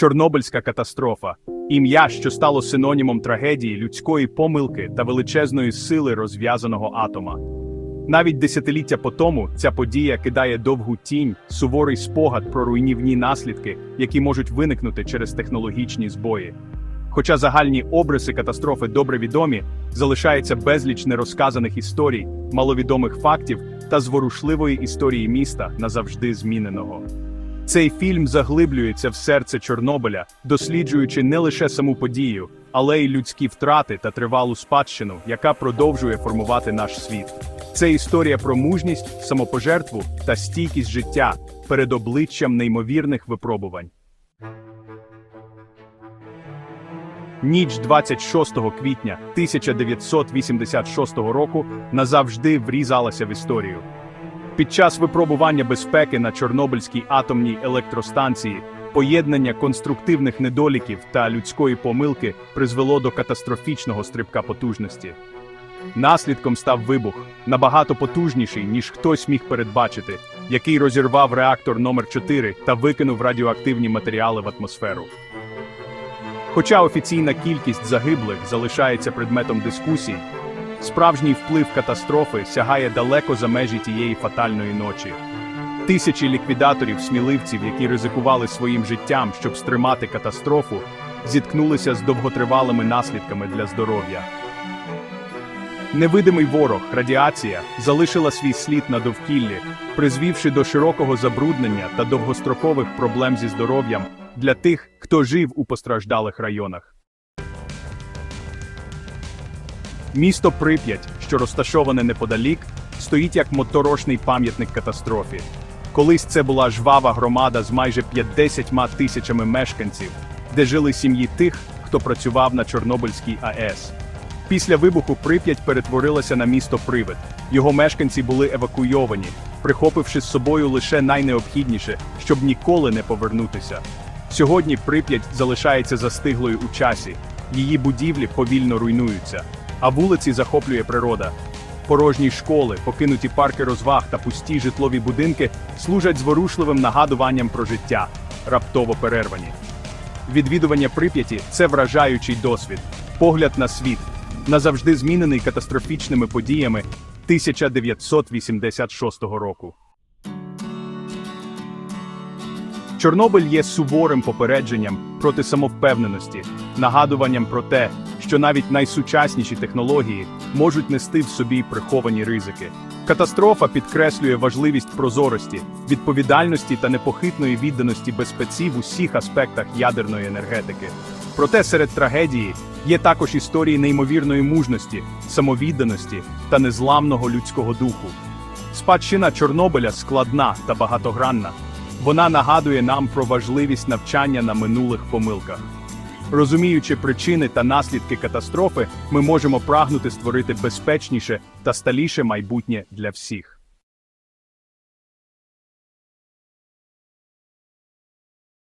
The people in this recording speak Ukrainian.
Чорнобильська катастрофа, ім'я, що стало синонімом трагедії, людської помилки та величезної сили розв'язаного атома. Навіть десятиліття по тому ця подія кидає довгу тінь, суворий спогад про руйнівні наслідки, які можуть виникнути через технологічні збої. Хоча загальні обриси катастрофи добре відомі, залишається безліч нерозказаних історій, маловідомих фактів та зворушливої історії міста назавжди зміненого. Цей фільм заглиблюється в серце Чорнобиля, досліджуючи не лише саму подію, але й людські втрати та тривалу спадщину, яка продовжує формувати наш світ. Це історія про мужність, самопожертву та стійкість життя перед обличчям неймовірних випробувань. Ніч 26 квітня 1986 року назавжди врізалася в історію. Під час випробування безпеки на Чорнобильській атомній електростанції поєднання конструктивних недоліків та людської помилки призвело до катастрофічного стрибка потужності. Наслідком став вибух, набагато потужніший, ніж хтось міг передбачити, який розірвав реактор номер 4 та викинув радіоактивні матеріали в атмосферу. Хоча офіційна кількість загиблих залишається предметом дискусій, справжній вплив катастрофи сягає далеко за межі тієї фатальної ночі. Тисячі ліквідаторів, сміливців, які ризикували своїм життям, щоб стримати катастрофу, зіткнулися з довготривалими наслідками для здоров'я. Невидимий ворог, радіація, залишила свій слід на довкіллі, призвівши до широкого забруднення та довгострокових проблем зі здоров'ям для тих, хто жив у постраждалих районах. Місто Прип'ять, що розташоване неподалік, стоїть як моторошний пам'ятник катастрофі. Колись це була жвава громада з майже 50 тисячами мешканців, де жили сім'ї тих, хто працював на Чорнобильській АЕС. Після вибуху Прип'ять перетворилася на місто Привид. Його мешканці були евакуйовані, прихопивши з собою лише найнеобхідніше, щоб ніколи не повернутися. Сьогодні Прип'ять залишається застиглою у часі, її будівлі повільно руйнуються, а вулиці захоплює природа. Порожні школи, покинуті парки розваг та пусті житлові будинки служать зворушливим нагадуванням про життя, раптово перервані. Відвідування Прип'яті це вражаючий досвід, погляд на світ, назавжди змінений катастрофічними подіями 1986 року. Чорнобиль є суворим попередженням проти самовпевненості, нагадуванням про те, що навіть найсучасніші технології можуть нести в собі приховані ризики. Катастрофа підкреслює важливість прозорості, відповідальності та непохитної відданості безпеці в усіх аспектах ядерної енергетики. Проте серед трагедії є також історії неймовірної мужності, самовідданості та незламного людського духу. Спадщина Чорнобиля складна та багатогранна. Вона нагадує нам про важливість навчання на минулих помилках. Розуміючи причини та наслідки катастрофи, ми можемо прагнути створити безпечніше та сталіше майбутнє для всіх.